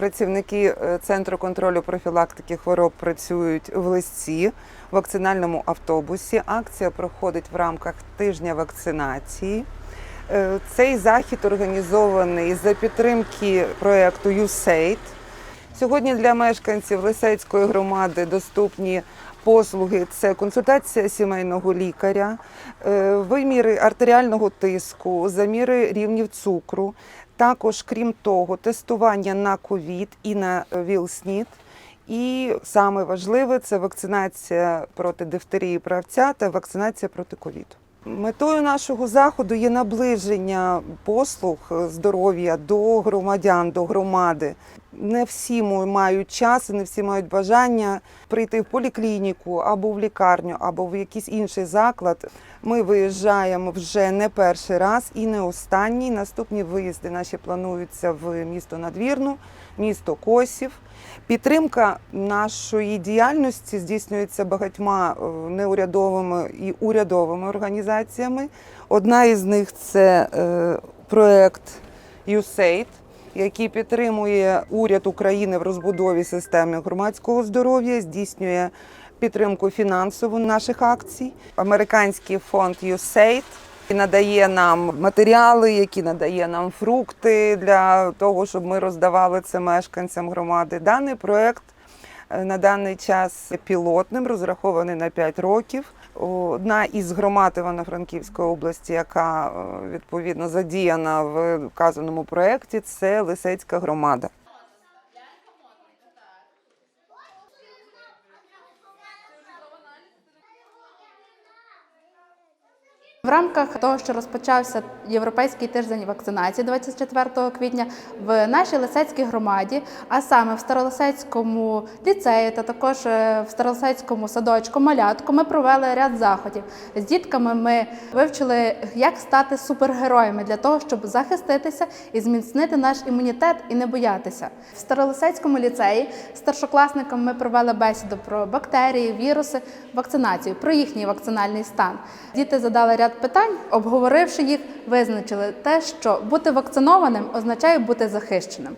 Працівники е, Центру контролю профілактики хвороб працюють в листі в вакцинальному автобусі. Акція проходить в рамках тижня вакцинації. Е, Цей захід організований за підтримки проєкту USAID. Сьогодні для мешканців Лисецької громади доступні послуги: це консультація сімейного лікаря, е, виміри артеріального тиску, заміри рівнів цукру. Також, крім того, тестування на ковід і на ВІЛ-СНІД. І саме важливе це вакцинація проти дифтерії правця та вакцинація проти ковіду. Метою нашого заходу є наближення послуг е, здоров'я до громадян, до громади. Не всі мають час, і не всі мають бажання прийти в поліклініку або в лікарню, або в якийсь інший заклад. Ми виїжджаємо вже не перший раз і не останній. Наступні виїзди наші плануються в місто Надвірну, місто Косів. Підтримка нашої діяльності здійснюється багатьма е, неурядовими і урядовими організаціями. Одна із них це е, проект USAID, який підтримує уряд України в розбудові системи громадського здоров'я, здійснює підтримку фінансову наших акцій. Американський фонд USAID надає нам матеріали, які надає нам фрукти для того, щоб ми роздавали це мешканцям громади. Даний проект е, на даний час пілотним, розрахований на 5 років. Одна із громад Івано-Франківської області, яка е, відповідно задіяна в вказаному проєкті, це Лисецька громада. Рамках того, що розпочався європейський тиждень вакцинації 24 квітня в нашій Лисецькій громаді, а саме в Старолисецькому ліцеї та також е, в Старолисецькому садочку малятку, ми провели ряд заходів. З дітками ми вивчили, як стати супергероями для того, щоб захиститися і зміцнити наш імунітет і не боятися. В Старолисецькому ліцеї старшокласникам ми провели бесіду про бактерії, віруси, вакцинацію, про їхній вакцинальний стан. Діти задали ряд питань, обговоривши їх, визначили те, що бути вакцинованим означає бути захищеним.